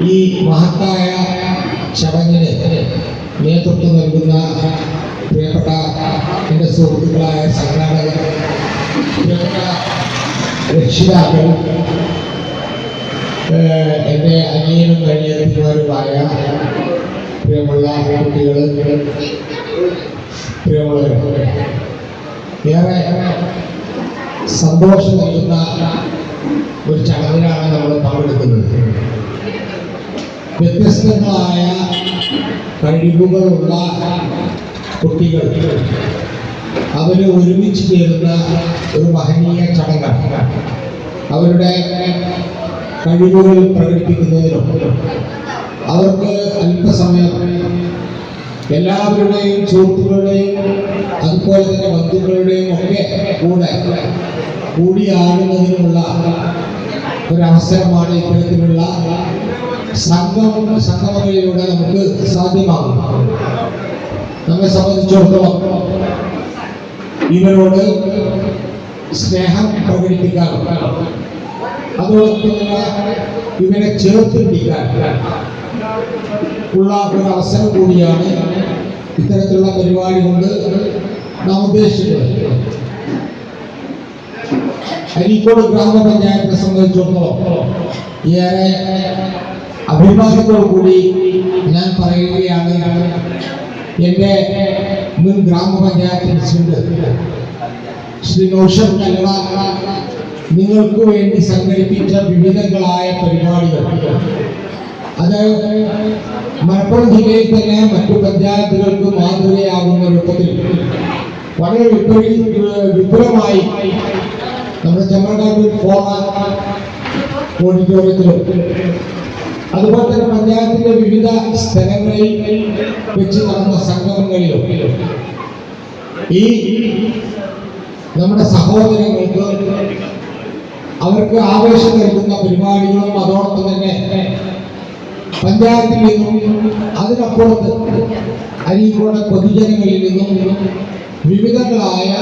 ഈ മഹത്തായ ചടങ്ങിന് നേതൃത്വം നൽകുന്ന പ്രിയപ്പെട്ട എന്റെ സുഹൃത്തുക്കളായ സംഘാടകർ പ്രിയപ്പെട്ട രക്ഷിതാക്കൾ എന്റെ അനിയനും അനിയത്തിമാരുമായ പ്രിയമുള്ള കുട്ടികൾ പ്രിയമുള്ളവർ ഏറെ സന്തോഷം നൽകുന്ന ഒരു ചടങ്ങിലാണ് നമ്മൾ പങ്കെടുക്കുന്നത്. വ്യത്യസ്തങ്ങളായ കഴിവുകളുള്ള കുട്ടികൾ. അവർ ഒരുമിച്ച് ചേരുന്ന ഒരു മഹനീയ ചടങ്ങാണ്. അവരുടെ കഴിവുകൾ പ്രകടിപ്പിക്കുന്നതിനും അവർക്ക് അല്പസമയം എല്ലാവരുടെയും സുഹൃത്തുക്കളുടെയും അതുപോലെ തന്നെ ബന്ധുക്കളുടെയും ഒക്കെ കൂടെ കൂടിയാടുന്നതിനുള്ള ഒരവസരമാണ് ഇത്തരത്തിലുള്ള സംഗമ സംഗമങ്ങളിലൂടെ നമുക്ക് സാധ്യമാകും നമ്മെ സംബന്ധിച്ചിടത്തോളം ഇവരോട് സ്നേഹം പ്രകടിപ്പിക്കാൻ അതോടൊപ്പം ഇവരെ ചേർത്ത് പിടിക്കാൻ ഉള്ള ഒരു അവസരം കൂടിയാണ് ഇത്തരത്തിലുള്ള പരിപാടി കൊണ്ട് നാം ഉദ്ദേശിക്കുന്നത്. അരീക്കോട് ഗ്രാമപഞ്ചായത്തിനെ സംബന്ധിച്ചിടത്തോളം ഏറെ അഭിമാനത്തോടു കൂടി ഞാൻ പറയുകയാണ് എന്റെ മുൻ ഗ്രാമപഞ്ചായത്ത് പ്രസിഡന്റ് ശ്രീ നോഷർ കല്ലട നിങ്ങൾക്ക് വേണ്ടി സംഘടിപ്പിച്ച വിവിധങ്ങളായ പരിപാടികൾ. അത് മലപ്പുറം ജില്ലയിൽ തന്നെ മറ്റു പഞ്ചായത്തുകൾക്ക് മാതൃകയാകുന്ന രൂപത്തിൽ വളരെ വിപുലി വിപുലമായി നമ്മുടെ ചെമ്മണ്ണൂർ ഫോറ ഓഡിറ്റോറിയത്തിലും അതുപോലെ തന്നെ പഞ്ചായത്തിന്റെ വിവിധ സ്ഥലങ്ങളിൽ വെച്ച് നടന്ന സംഗമങ്ങളിലും ഈ നമ്മുടെ സഹോദരങ്ങൾക്ക് അവർക്ക് ആവേശം നൽകുന്ന പരിപാടികളും അതോടൊപ്പം തന്നെ പഞ്ചായത്തിൽ നിന്നും അതിനപ്പുറത്ത് അരീക്കോട് പൊതുജനങ്ങളിൽ നിന്നും വിവിധങ്ങളായ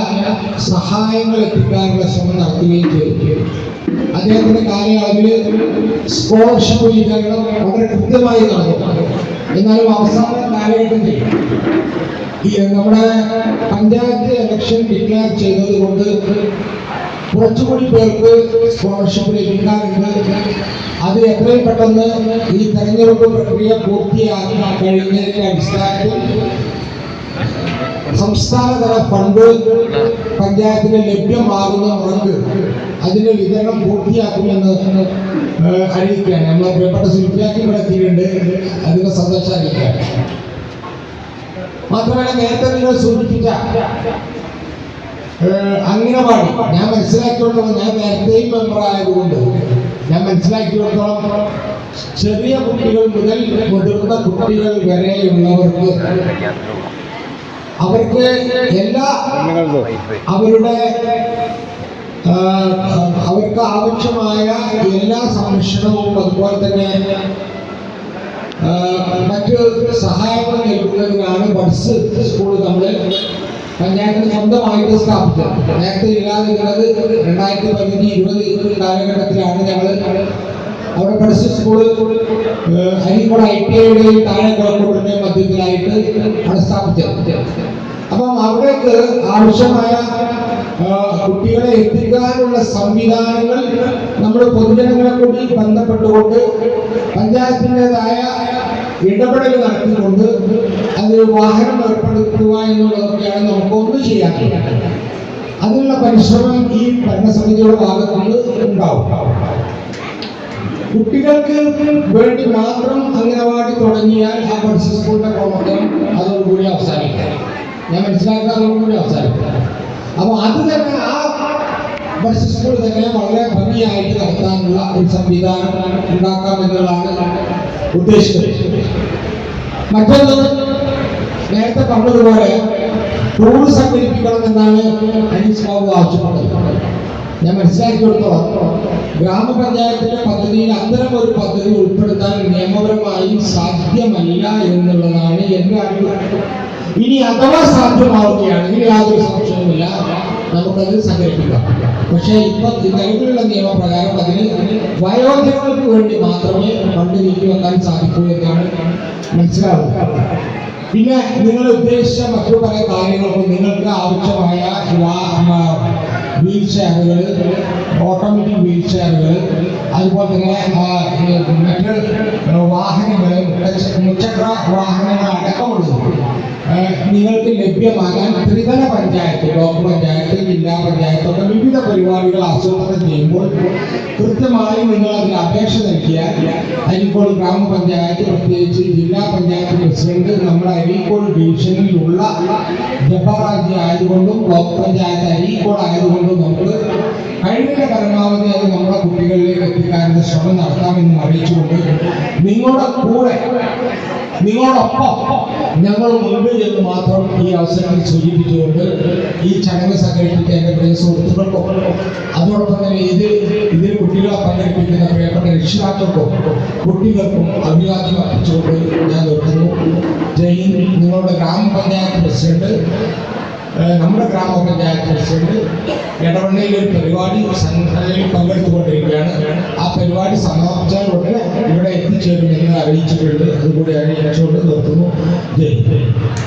സഹായങ്ങൾ എത്തിക്കാനുള്ള ശ്രമം നടത്തുകയും ചെയ്തു. അദ്ദേഹത്തിന്റെ കാലയളവിൽ സ്കോളർഷിപ്പ് വിതരണം വളരെ കൃത്യമായി നടന്നു. എന്നാലും അവസാന കാലഘട്ടത്തിൽ നമ്മുടെ പഞ്ചായത്ത് ഇലക്ഷൻ ഡിക്ലെയർ ചെയ്തത് കൊണ്ട് കുറച്ചുകൂടി പേർക്ക് സ്കോളർഷിപ്പ് ലഭിക്കാറുണ്ട് അത് എത്രയും പെട്ടെന്ന് ഈ തെരഞ്ഞെടുപ്പ് പ്രക്രിയ പൂർത്തിയാക്കി കഴിഞ്ഞതിന്റെ അടിസ്ഥാനത്തിൽ സംസ്ഥാനതല ഫണ്ട് പഞ്ചായത്തിന് ലഭ്യമാകുന്ന മുറക്ക് അതിന്റെ വിതരണം പൂർത്തിയാക്കുമെന്ന് അറിയിക്കാൻ നമ്മളെ പ്രിയപ്പെട്ട സുൽഫിയാക്കി ഇവിടെ എത്തിയിട്ടുണ്ട്. അതിന്റെ സന്തോഷം അറിയിക്കാൻ മാത്രമല്ല നേരത്തെ നിങ്ങൾ സൂചിപ്പിച്ച അംഗനവാടി. ഞാൻ മനസ്സിലാക്കിയോളം ഞാൻ നേരത്തെയും മെമ്പറായതുകൊണ്ട് ഞാൻ മനസ്സിലാക്കിയോളം ചെറിയ കുട്ടികൾ മുതൽ മുതിർന്ന കുട്ടികൾ വരെയുള്ളവർക്ക് അവർക്ക് എല്ലാ അവരുടെ അവർക്ക് ആവശ്യമായ എല്ലാ സംരക്ഷണവും അതുപോലെ തന്നെ മറ്റ് സഹായങ്ങൾ നൽകുന്നതിനാണ് ബഡ്സ് സ്കൂൾ നമ്മൾ പഞ്ചായത്തിന് സ്വന്തമായിട്ട് സ്ഥാപിച്ചത്. നേരത്തെ ഇല്ലാതിരുന്നത് രണ്ടായിരത്തി പതിനഞ്ച് ഇരുപത് കാലഘട്ടത്തിലാണ് ഞങ്ങൾ അവിടെ buds school Areekode I T ഐയുടെയും താഴെ കോഴിക്കോടിന്റെയും മധ്യത്തിലായിട്ട് അവിടെ സ്ഥാപിച്ചത്. അപ്പം അവിടേക്ക് ആവശ്യമായ കുട്ടികളെ എത്തിക്കാനുള്ള സംവിധാനങ്ങൾ നമ്മൾ പൊതുജനങ്ങളെ കൂടി ബന്ധപ്പെട്ടുകൊണ്ട് പഞ്ചായത്തിന്റെതായ ഇടപെടൽ നടത്തിക്കൊണ്ട് അതിൽ വാഹനം ഏർപ്പെടുത്തുക എന്നുള്ളതൊക്കെയാണ് നമുക്ക് ഒന്ന് ചെയ്യാൻ അതിനുള്ള പരിശ്രമം ഈ ഭരണസമിതിയുടെ ഭാഗത്തുനിന്ന് ഉണ്ടാവും. കുട്ടികൾക്ക് വേണ്ടി മാത്രം അംഗനവാടി തുടങ്ങിയാൽ ആ പഠിച്ച സ്കൂളിന്റെ പ്രവർത്തനം അതോടുകൂടി അവസാനിക്കാം. ഞാൻ മനസ്സിലാക്കാൻ അതോടുകൂടി അവസാനിക്കാം അപ്പൊ അത് തന്നെ ആ ബസ് സ്കൂൾ തന്നെ വളരെ ഭംഗിയായിട്ട് നടത്താനുള്ള ഒരു സംവിധാനം ഉണ്ടാക്കാം എന്നുള്ളതാണ് ഉദ്ദേശിക്കുന്നത് മറ്റൊന്ന് നേരത്തെ പറഞ്ഞതുപോലെ ടൂർ സംഘടിപ്പിക്കണം എന്നാണ് അനീസ് ബാബു ആവശ്യപ്പെട്ടത്. ഞാൻ മനസ്സിലാക്കിയെടുത്തോളം ഗ്രാമപഞ്ചായത്തിന്റെ പദ്ധതിയിൽ അത്തരം ഒരു പദ്ധതി ഉൾപ്പെടുത്താൻ നിയമപരമായി സാധ്യമല്ല എന്നുള്ളതാണ് എന്റെ അറിവ്. ഇനി അഥവാ സാധ്യമാവുകയാണെങ്കിൽ യാതൊരു സംശയവുമില്ല. നമുക്കത് സംഘടിപ്പിക്കാം പക്ഷേ ഇപ്പൊ നിലവിലുള്ള നിയമപ്രകാരം അതിന് വയോജനങ്ങൾക്ക് വേണ്ടി മാത്രമേ ഫണ്ട് നീക്കി വെക്കാൻ സാധിക്കൂ എന്നാണ് മനസ്സിലാവുക. പിന്നെ നിങ്ങൾ ഉദ്ദേശിച്ച മറ്റു പല കാര്യങ്ങൾക്കും നിങ്ങൾക്ക് ആവശ്യമായ ചെയറുകൾ ഓട്ടോമാറ്റിക് വീൽ ചെയറുകൾ അതുപോലെ തന്നെ മറ്റ് വാഹനങ്ങൾ മുച്ചക്ര വാഹനങ്ങൾ അടക്കമുള്ളത് നിങ്ങൾക്ക് ലഭ്യമാകാൻ ത്രിതല പഞ്ചായത്ത് ബ്ലോക്ക് പഞ്ചായത്ത് ജില്ലാ പഞ്ചായത്ത് ഒക്കെ വിവിധ പരിപാടികൾ ആസൂത്രണം ചെയ്യുമ്പോൾ കൃത്യമായി നിങ്ങൾ അതിന് അപേക്ഷ നൽകിയാൽ അരീക്കോട് ഗ്രാമപഞ്ചായത്ത് പ്രത്യേകിച്ച് ജില്ലാ പഞ്ചായത്ത് പ്രസിഡന്റ് നമ്മുടെ അരീക്കോട് ഡിവിഷനിലുള്ള ജബറാജി ആയതുകൊണ്ടും ബ്ലോക്ക് പഞ്ചായത്ത് അരീക്കോട് ആയതുകൊണ്ടും നമുക്ക് കഴിവിന്റെ പരമാവധി അത് നമ്മുടെ കുട്ടികളിലേക്ക് എത്തിക്കാനുള്ള ശ്രമം നടത്താമെന്ന് അറിയിച്ചുകൊണ്ട് നിങ്ങളുടെ കൂടെ നിങ്ങളോടൊപ്പം ഞങ്ങൾ മുമ്പിൽ എന്ന് മാത്രം ഈ അവസരത്തിൽ സൂചിപ്പിച്ചുകൊണ്ട് ഈ ചടങ്ങ് സംഘടിപ്പിച്ച എന്റെ പ്രിയ സുഹൃത്തുക്കൾക്കും അതോടൊപ്പം തന്നെ ഇത് ഇതിൽ കുട്ടികളെ പങ്കെടുപ്പിക്കുന്ന പ്രിയപ്പെട്ട രക്ഷിതാക്കൾക്കും കുട്ടികൾക്കും അഭിവാദ്യം അർപ്പിച്ചുകൊണ്ട് ഞാൻ നിർത്തുന്നു. ജയിൻ നിങ്ങളുടെ ഗ്രാമപഞ്ചായത്ത് പ്രസിഡന്റ് നമ്മുടെ ഗ്രാമപഞ്ചായത്ത് പ്രസിഡന്റ് ഇടവണ്ണയിൽ ഒരു പരിപാടി സംഘടനയിൽ പങ്കെടുത്തുകൊണ്ടിരിക്കുകയാണ്. ആ പരിപാടി സമാപിച്ചാൽ ഉടനെ ഇവിടെ എത്തിച്ചേരുമെന്ന് അറിയിച്ചിട്ടുണ്ട്. അതുകൂടി അറിയിച്ചുകൊണ്ട് നിർത്തുന്നു. ജയ് ഹിന്ദ്.